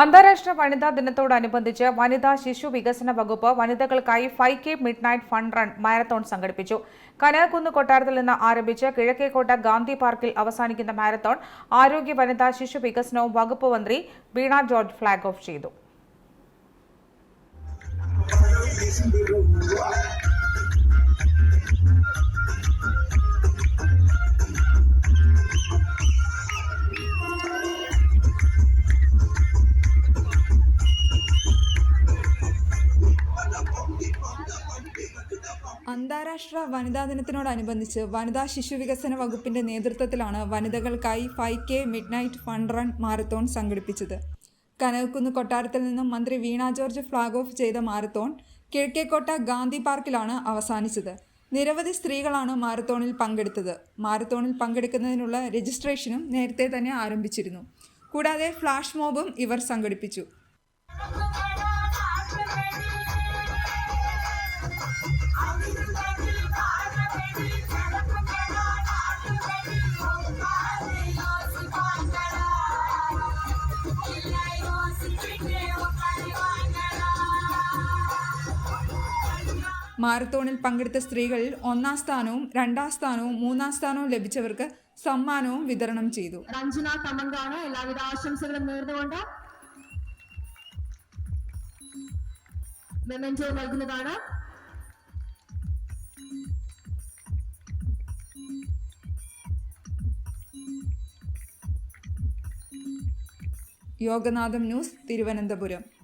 അന്താരാഷ്ട്ര വനിതാ ദിനത്തോടനുബന്ധിച്ച് വനിതാ ശിശു വികസന വകുപ്പ് വനിതകൾക്കായി five K midnight fund run marathon സംഘടിപ്പിച്ചു. കനകക്കുന്ന് കൊട്ടാരത്തിൽ നിന്ന് ആരംഭിച്ച് കിഴക്കേക്കോട്ട ഗാന്ധി പാർക്കിൽ അവസാനിക്കുന്ന മാരത്തോൺ ആരോഗ്യ വനിതാ ശിശു വികസനവും വകുപ്പ് മന്ത്രി വീണ ജോർജ് ഫ്ളാഗ് ഓഫ് ചെയ്തു. അന്താരാഷ്ട്ര വനിതാ ദിനത്തിനോടനുബന്ധിച്ച് വനിതാ ശിശു വികസന വകുപ്പിന്റെ നേതൃത്വത്തിലാണ് വനിതകൾക്കായി five K midnight fund run marathon സംഘടിപ്പിച്ചത്. കനകക്കുന്ന് കൊട്ടാരത്തിൽ നിന്നും മന്ത്രി വീണ ജോർജ് ഫ്ളാഗ് ഓഫ് ചെയ്ത മാരത്തോൺ കിഴക്കേക്കോട്ട ഗാന്ധി പാർക്കിലാണ് അവസാനിച്ചത്. നിരവധി സ്ത്രീകളാണ് മാരത്തോണിൽ പങ്കെടുത്തത്. മാരത്തോണിൽ പങ്കെടുക്കുന്നതിനുള്ള രജിസ്ട്രേഷനും നേരത്തെ തന്നെ ആരംഭിച്ചിരുന്നു. കൂടാതെ ഫ്ലാഷ് മോബും ഇവർ സംഘടിപ്പിച്ചു. മാരത്തോണിൽ പങ്കെടുത്ത സ്ത്രീകളിൽ ഒന്നാം സ്ഥാനവും രണ്ടാം സ്ഥാനവും മൂന്നാം സ്ഥാനവും ലഭിച്ചവർക്ക് സമ്മാനവും വിതരണം ചെയ്തു. രഞ്ജന കമങ്കാണ് എല്ലാവിധ ആശംസകളും നേർന്നുകൊണ്ട് നൽകുന്നതാണ്. യോഗനാഥം ന്യൂസ് തിരുവനന്തപുരം.